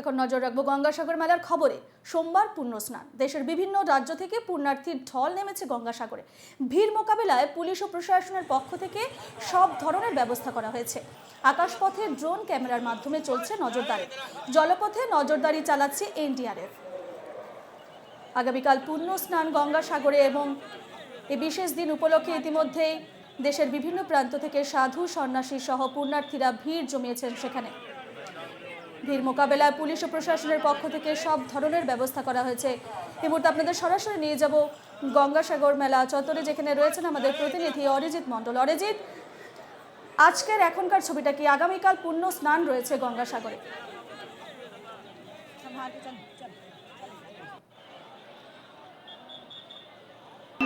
এখন নজর রাখব গঙ্গাসাগর মেলার খবরে। সোমবার পূর্ণ স্নান দেশের বিভিন্ন রাজ্য থেকে পুণ্যার্থীর ঢল নেমেছে গঙ্গাসাগরে। ভিড় মোকাবেলায় পুলিশ ও প্রশাসনের পক্ষ থেকে সব ধরনের ব্যবস্থা করা হয়েছে। আকাশপথে ড্রোন ক্যামেরার মাধ্যমে চলছে নজরদারি। জলপথে নজরদারি চালাচ্ছে এনডিআরএফ। আগামীকাল পূর্ণ স্নান গঙ্গাসাগরে এবং এই বিশেষ দিন উপলক্ষে ইতিমধ্যেই দেশের বিভিন্ন প্রান্ত থেকে সাধু সন্ন্যাসী সহ পুণ্যার্থীরা ভিড় জমিয়েছেন সেখানে। ভিড় মোকাবেলায় পুলিশ ও প্রশাসনের পক্ষ থেকে সব ধরনের ব্যবস্থা করা হয়েছে। এই মুহূর্তে আপনাদের সরাসরি নিয়ে যাব গঙ্গাসাগর মেলা চত্বরে, যেখানে রয়েছেন আমাদের প্রতিনিধি অরিজিৎ মণ্ডল। অরিজিৎ, আজকের এখনকার ছবিটা কি? আগামীকাল পূর্ণ স্নান রয়েছে গঙ্গাসাগরে।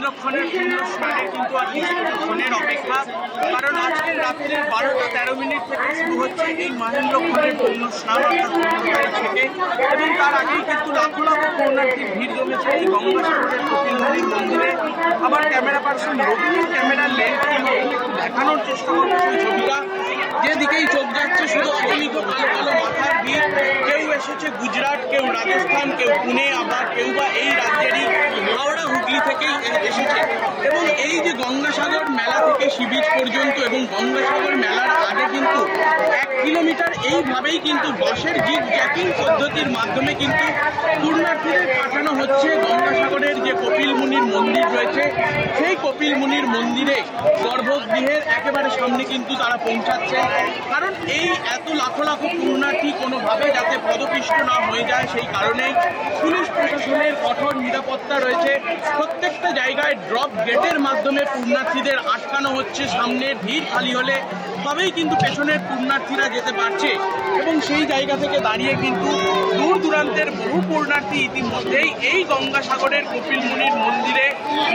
সংরক্ষণের পূর্ণ স্নানে কিন্তু আর কিছুক্ষণের অপেক্ষা, কারণ আজকে রাত্রির বারোটা তেরো মিনিট থেকে শুরু হচ্ছে এই মহেন্দ্রক্ষণের পূর্ণ স্নান থেকে। এবং তার আগেই কিন্তু লাখো লাখো পূর্ণার্থীর ভিড় জমেছে এই গঙ্গাসাগরের কপিলধারী মন্দিরে। আমার ক্যামেরা পার্সন রবিনের ক্যামেরার লেন্স দেখানোর চেষ্টা করব সেই ছবিটা। যেদিকেই চোখ যাচ্ছে, শুধু অগণিত কালো কালো মাথার ভিড়। কেউ এসেছে গুজরাট, কেউ রাজস্থান, কেউ পুনে, আবার কেউ বা এই রাজ্যেরই থেকেই এসেছে। এবং এই যে গঙ্গাসাগর মেলা থেকে শিবির পর্যন্ত এবং গঙ্গাসাগর মেলার আগে কিন্তু এক কিলোমিটার এইভাবেই কিন্তু বাসের জিপ জ্যাকিং পদ্ধতির মাধ্যমে কিন্তু পূর্ণার্থীদের হচ্ছে গঙ্গাসাগরের যে কপিল মুনির মন্দির রয়েছে, সেই কপিল মুনির মন্দিরে গর্ভগৃহের একেবারে সামনে কিন্তু তারা পৌঁছাচ্ছে। কারণ এই এত লাখো লাখো পূর্ণার্থী কোনোভাবে যাতে পদপিষ্ট না হয়ে যায় সেই কারণেই পুলিশ প্রশাসনের কঠোর নিরাপত্তা রয়েছে। প্রত্যেকটা জায়গায় ড্রপ গেটের মাধ্যমে পূর্ণার্থীদের আটকানো হচ্ছে। সামনের ভিড় খালি হলে তবেই কিন্তু পেছনের পূর্ণার্থীরা যেতে পারছে। এবং সেই জায়গা থেকে দাঁড়িয়ে কিন্তু দূর দূরান্তের বহু পূর্ণার্থী ইতিমধ্যেই এই গঙ্গাসাগরের কপিল মুনির মন্দিরে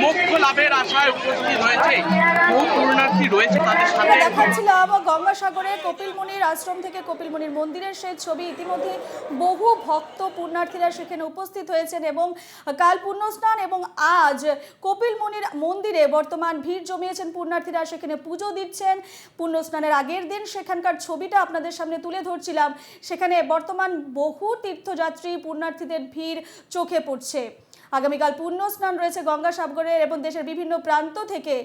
মোক্ষ লাভের আশায় উপস্থিত হয়েছে। বহু পূর্ণার্থী রয়েছে তাদের সাথে দেখাচ্ছিলাম গঙ্গাসাগরে কপিল মুনির আশ্রম থেকে কপিল মুনির মন্দিরের সেই ছবি। ইতিমধ্যে বহু ভক্ত পুণ্যার্থীরা সেখানে উপস্থিত হয়েছেন এবং কাল পুণ্যস্নান এবং আজ কপিল মুনির মন্দিরে বর্তমান ভিড় জমিয়েছেন পুণ্যার্থীরা। সেখানে পুজো দিচ্ছেন। পুণ্যস্নানের আগের দিন সেখানকার ছবিটা আপনাদের সামনে তুলে ধরছিলাম। সেখানে বর্তমান বহু তীর্থযাত্রী, পুণ্যার্থীদের ভিড় চোখে পড়ছে। আগামীকাল পুণ্য স্নান রয়েছে গঙ্গাসাগরের এবং দেশের বিভিন্ন প্রান্ত থেকে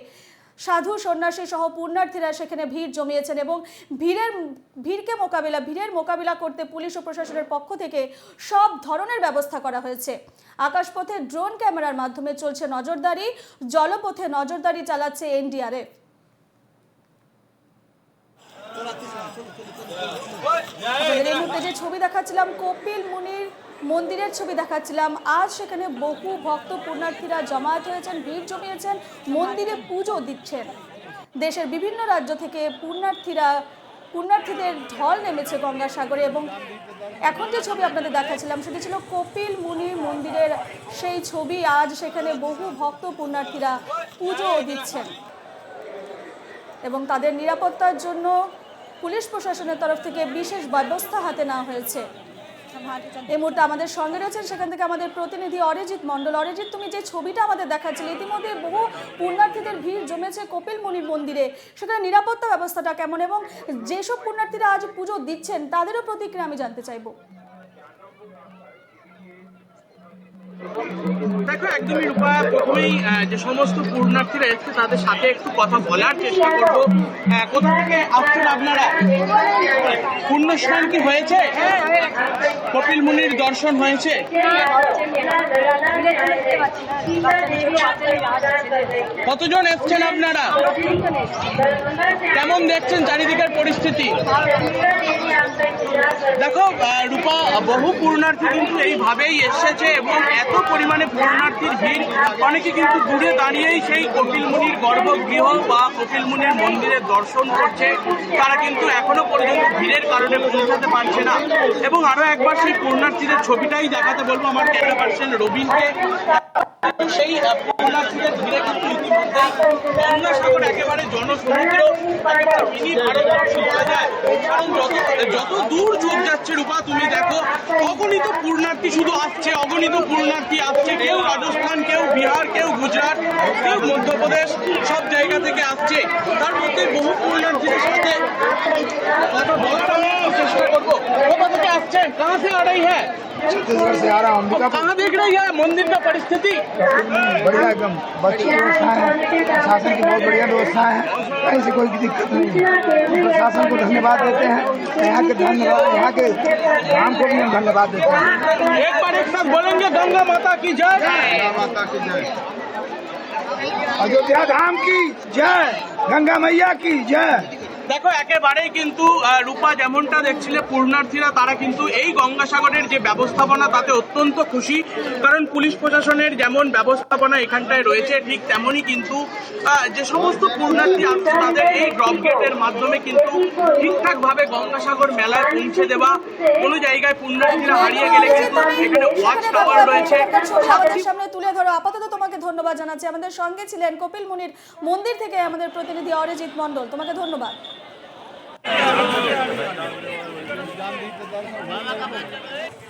সাধু সন্ন্যাসী সহ পুণ্যার্থীরা সেখানে ভিড় জমিয়েছেন এবং ভিড়ের, ভিড়কে মোকাবিলা, ভিড়ের মোকাবিলা করতে পুলিশ ও প্রশাসনের পক্ষ থেকে সব ধরনের ব্যবস্থা করা হয়েছে। আকাশপথে ড্রোন ক্যামেরার মাধ্যমে চলছে নজরদারি, জলপথে নজরদারি চালাচ্ছে এনডিআরএফ। এই মুহূর্তে যে ছবি দেখাচ্ছিলাম, কপিল মুনির মন্দিরের ছবি দেখাচ্ছিলাম। আজ সেখানে বহু ভক্ত পুণ্যার্থীরা জমায়েত হয়েছেন, ভিড় জমিয়েছেন, মন্দিরে পুজো দিচ্ছেন। দেশের বিভিন্ন রাজ্য থেকে পুণ্যার্থীরা, পুণ্যার্থীদের ঢল নেমেছে গঙ্গাসাগরে এবং এখন যে ছবি আপনাদের দেখাচ্ছিলাম, সেটি ছিল কপিল মুনির মন্দিরের সেই ছবি। আজ সেখানে বহু ভক্ত পুণ্যার্থীরা পুজো দিচ্ছেন এবং তাদের নিরাপত্তার জন্য পুলিশ প্রশাসনের তরফ থেকে বিশেষ ব্যবস্থা হাতে নেওয়া হয়েছে। এই মুহূর্তে আমাদের সঙ্গে রয়েছেন সেখান থেকে আমাদের প্রতিনিধি অরিজিৎ মন্ডল অরিজিৎ তুমি যে ছবিটা আমাদের দেখাচ্ছিলে ইতিমধ্যে বহু পুণ্যার্থীদের ভিড় জমেছে কপিল মুনির মন্দিরে। সেখানে নিরাপত্তা ব্যবস্থাটা কেমন এবং যেসব পুণ্যার্থীরা আজ পুজো দিচ্ছেন তাদেরও প্রতিক্রিয়া আমি জানতে চাইব। একদমই রূপা প্রথমেই যে সমস্ত পূর্ণার্থীরা এসছে, তাদের সাথে একটু কথা বলার চেষ্টা করব। কোথা থেকে আসছেন আপনারা? পূর্ণ স্নান কি হয়েছে? কপিল মুনির দর্শন হয়েছে? কতজন এসছেন আপনারা? কেমন দেখছেন চারিদিকের পরিস্থিতি? দেখো রূপা, বহু পূর্ণার্থী কিন্তু এইভাবেই এসেছে এবং এত পরিমাণে পূর্ণার্থীর ভিড়। অনেকে কিন্তু দূরে দাঁড়িয়েই সেই কপিল মুনির গর্ভগৃহ বা কপিল মুনির মন্দিরের দর্শন করছে। তারা কিন্তু এখনও পর্যন্ত ভিড়ের কারণে পৌঁছাতে পারছে না। এবং আরও একবার সেই পূর্ণার্থীদের ছবিটাই দেখাতে বলব আমার ক্যামেরা পার্সন রবিনকে। সেই পপুলার থেকে ঘিরে কিন্তু ইতিমধ্যেই বঙ্গোপসাগর একেবারে জনসমুদ্র একটা মিনি ভারতবর্ষ বলা যায়। কারণ যত যত দূর চোখ যাচ্ছে রূপা, তুমি দেখো, অগণিত পূর্ণার্থী শুধু আসছে, অগণিত পূর্ণার্থী আসছে। কেউ রাজস্থান, কেউ বিহার, কেউ গুজরাট, কেউ মধ্যপ্রদেশ, সব জায়গা থেকে আসছে। তার মধ্যে বহু পূর্ণার্থীদের সাথে চেষ্টা করব। কোথা থেকে আসছেন? কাহা আড়াই হ্যাঁ। छत्तीसगढ़ से आ रहा हूँ। कहाँ देख रही है मंदिर का परिस्थिति। बढ़िया एकदम। बच्चों की व्यवस्था है प्रशासन की बहुत बढ़िया व्यवस्था है। कहीं से कोई दिक्कत नहीं है। प्रशासन को धन्यवाद देते हैं। यहाँ के धन्यवाद यहाँ के धाम को भी हम धन्यवाद देते हैं। एक बार एक साथ बोलेंगे गंगा माता की जय। माता की जय। अयोध्या धाम की जय। गंगा मैया की जय। দেখো, একেবারেই কিন্তু রূপা যেমনটা দেখছিলে, পূর্ণার্থীরা, তারা কিন্তু এই গঙ্গাসাগরের যে ব্যবস্থাপনা, তাতে অত্যন্ত খুশি। কারণ পুলিশ প্রশাসনের যেমন ব্যবস্থাপনা এখানটায় রয়েছে, ঠিক তেমনই কিন্তু যে সমস্ত পূর্ণার্থী আসছে তাদের এই ড্রপ গেটের মাধ্যমে কিন্তু ঠিকঠাকভাবে গঙ্গাসাগর মেলায় পৌঁছে দেওয়া। কোনো জায়গায় পূর্ণার্থীরা হারিয়ে গেলে কিন্তু এখানে ওয়াচ টাওয়ার রয়েছে। সামনে তুলে ধরো। আপাতত তোমাকে ধন্যবাদ জানাচ্ছি। আমাদের সঙ্গে ছিলেন কপিল মুনির মন্দির থেকে আমাদের প্রতিনিধি অরিজিৎ মণ্ডল। তোমাকে ধন্যবাদ। i don't know